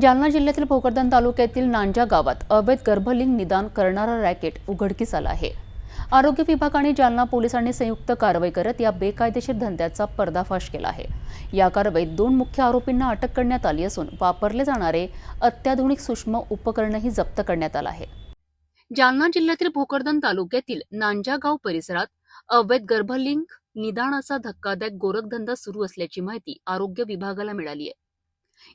जालना जिल्ह्यातील भोकरदन तालुक्यातील नांजा गावात अवैध गर्भलिंग निदान करणारा रॅकेट उघडकीस आला आहे. आरोग्य विभाग आणि जालना पोलिसांनी संयुक्त कारवाई करत या बेकायदेशीर धंद्याचा पर्दाफाश केला आहे. या कारवाईत दोन मुख्य आरोपींना अटक करण्यात आली असून वापरले जाणारे अत्याधुनिक सूक्ष्म उपकरणही जप्त करण्यात आलं आहे. जालना जिल्ह्यातील भोकरदन तालुक्यातील नांजा गाव परिसरात अवैध गर्भलिंग निदानाचा धक्कादायक गोरखधंदा सुरू असल्याची माहिती आरोग्य विभागाला मिळाली आहे.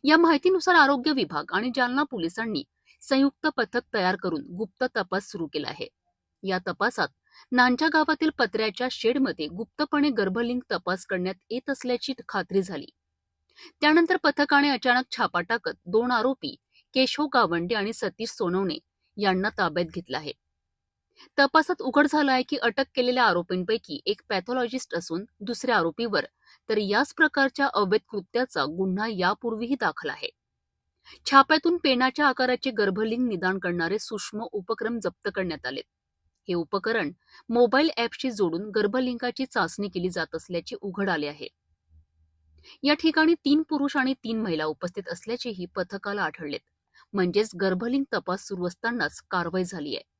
या माहितीनुसार आरोग्य विभाग आणि जालना पोलिसांनी संयुक्त पथक तयार करून गुप्त तपास सुरू केला आहे. या तपासात नांच्या गावातील पत्र्याच्या शेडमध्ये गुप्तपणे गर्भलिंग तपास करण्यात येत असल्याची खात्री झाली. त्यानंतर पथकाने अचानक छापा टाकत दोन आरोपी केशव गावंडे आणि सतीश सोनवणे यांना ताब्यात घेतलं आहे. तपासात उघड झालं आहे की अटक केलेल्या आरोपींपैकी एक पॅथॉलॉजिस्ट असून दुसऱ्या आरोपीवर. तर याच प्रकारच्या अवैध कृत्याचा गुन्हा यापूर्वीही दाखल आहे. छाप्यातून पेनाच्या आकाराचे गर्भलिंग निदान करणारे सूक्ष्म उपक्रम जप्त करण्यात आले हे उपकरण मोबाईल ॲपशी जोडून गर्भलिंगाची चाचणी केली जात असल्याचे उघड आले आहे. या ठिकाणी तीन पुरुष आणि तीन महिला उपस्थित असल्याचेही पथकाला आढळलेत. म्हणजेच गर्भलिंग तपास सुरू असतानाच कारवाई झाली आहे.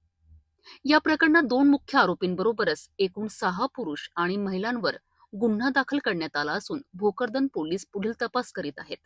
या प्रकरणात दोन मुख्य आरोपींबरोबरच एकूण सहा पुरुष आणि महिलांवर गुन्हा दाखल करण्यात आला असून भोकरदन पोलीस पुढील तपास करीत आहेत.